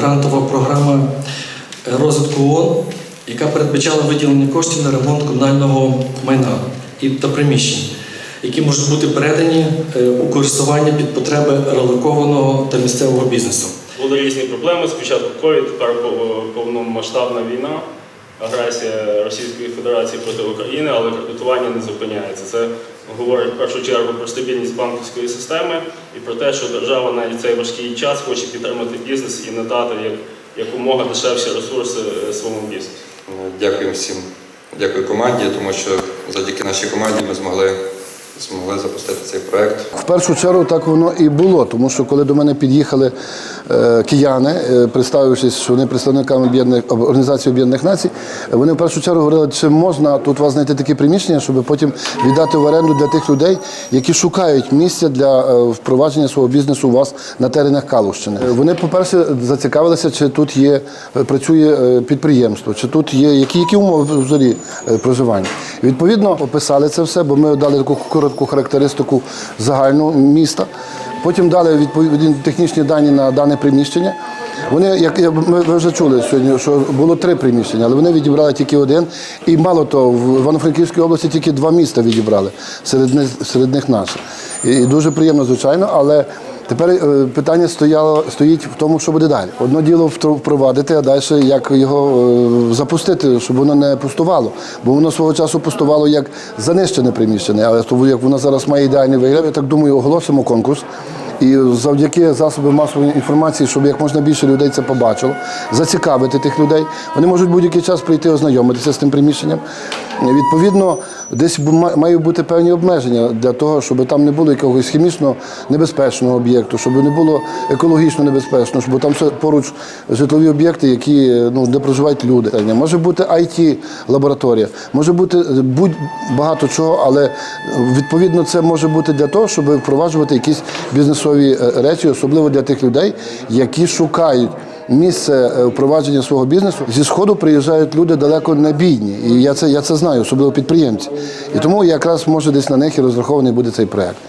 грантова програма е, розвитку ООН, яка передбачала виділення коштів на ремонт комунального майна і та приміщень, які можуть бути передані е, у користування під потреби релокованого та місцевого бізнесу. Були різні проблеми. Спочатку ковід, тепер повномасштабна війна, агресія Російської Федерації проти України, але кредитування не зупиняється. Це говорить в першу чергу про стабільність банківської системи і про те, що держава навіть цей важкий час хоче підтримати бізнес і надати як, якомога дешевші ресурси е, своєму бізнесу. Дякую всім. Дякую команді, тому що завдяки нашій команді ми змогли, змогли запустити цей проект. В першу чергу так воно і було, тому що коли до мене під'їхали е, кияни, е, представившись, що вони представниками об'єднаних організації Об'єднаних Націй, вони в першу чергу говорили, чи можна тут у вас знайти такі приміщення, щоб потім віддати в оренду для тих людей, які шукають місця для е, впровадження свого бізнесу у вас на теренах Калущини. Вони, по-перше, зацікавилися, чи тут є працює підприємство, чи тут є які, які умови взагалі проживання. Відповідно, описали це все, бо ми дали таку коротку характеристику загальну міста. Потім дали відповідні технічні дані на дане приміщення. Вони, як ми вже чули сьогодні, що було три приміщення, але вони відібрали тільки один. І мало того, в Івано-Франківській області тільки два міста відібрали, серед них, серед них наше. І дуже приємно, звичайно, але тепер е, питання стояло, стоїть в тому, що буде далі. Одно діло впровадити, а далі як його е, запустити, щоб воно не пустувало. Бо воно свого часу пустувало як занищене приміщення, але як воно зараз має ідеальний вигляд, я так думаю, оголосимо конкурс. І завдяки засобам масової інформації, щоб як можна більше людей це побачило, зацікавити тих людей. Вони можуть будь-який час прийти ознайомитися з тим приміщенням. Відповідно, десь мають бути певні обмеження для того, щоб там не було якогось хімічно небезпечного об'єкту, щоб не було екологічно небезпечно, щоб там все поруч житлові об'єкти, які ну де проживають люди. Може бути it лабораторія, може бути будь багато чого, але відповідно це може бути для того, щоб впроваджувати якісь бізнесові е, речі, особливо для тих людей, які шукають. Місце е, впровадження свого бізнесу зі сходу приїжджають люди далеко не бідні, і я це я це знаю, особливо підприємці. І тому якраз може десь на них і розрахований буде цей проект.